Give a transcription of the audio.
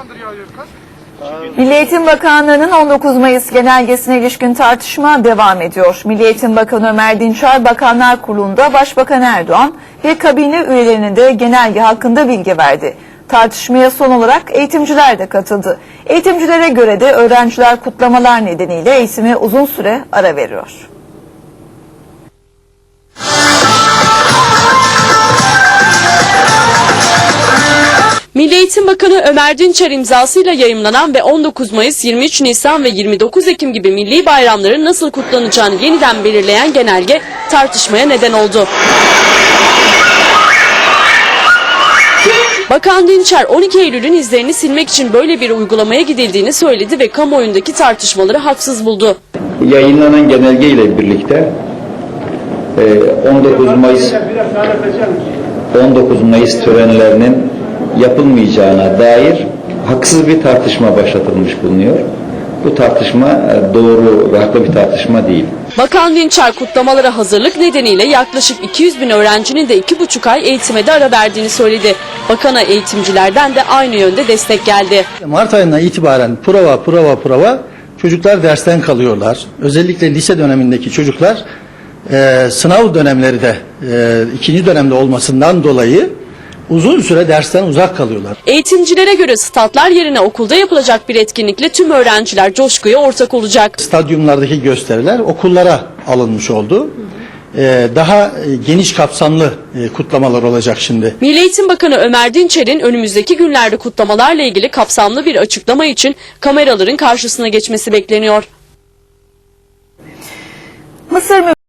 zamandır yağıyor? Milli Eğitim Bakanlığı'nın 19 Mayıs genelgesine ilişkin tartışma devam ediyor. Milli Eğitim Bakanı Ömer Dinçer Bakanlar Kurulu'nda Başbakan Erdoğan ve kabine üyelerine de genelge hakkında bilgi verdi. Tartışmaya son olarak eğitimciler de katıldı. Eğitimcilere göre de öğrenciler kutlamalar nedeniyle eğitime uzun süre ara veriyor. Milli Eğitim Bakanı Ömer Dinçer imzasıyla yayımlanan ve 19 Mayıs, 23 Nisan ve 29 Ekim gibi milli bayramların nasıl kutlanacağını yeniden belirleyen genelge tartışmaya neden oldu. Bakan Dinçer 12 Eylül'ün izlerini silmek için böyle bir uygulamaya gidildiğini söyledi ve kamuoyundaki tartışmaları haksız buldu. yayınlanan genelge ile birlikte e, 19 Mayıs 19 Mayıs törenlerinin yapılmayacağına dair haksız bir tartışma başlatılmış bulunuyor. Bu tartışma e, doğru ve haklı bir tartışma değil. Bakan Dinçer kutlamalara hazırlık nedeniyle yaklaşık 200 bin öğrencinin de 2,5 ay eğitime de ara verdiğini söyledi. Bakana eğitimcilerden de aynı yönde destek geldi. Mart ayından itibaren prova prova prova çocuklar dersten kalıyorlar. Özellikle lise dönemindeki çocuklar e, sınav dönemleri de e, ikinci dönemde olmasından dolayı uzun süre dersten uzak kalıyorlar. Eğitimcilere göre statlar yerine okulda yapılacak bir etkinlikle tüm öğrenciler coşkuya ortak olacak. Stadyumlardaki gösteriler okullara alınmış oldu. E, daha e, geniş kapsamlı e, kutlamalar olacak şimdi. Milli Eğitim Bakanı Ömer Dinçer'in önümüzdeki günlerde kutlamalarla ilgili kapsamlı bir açıklama için kameraların karşısına geçmesi bekleniyor. Mısır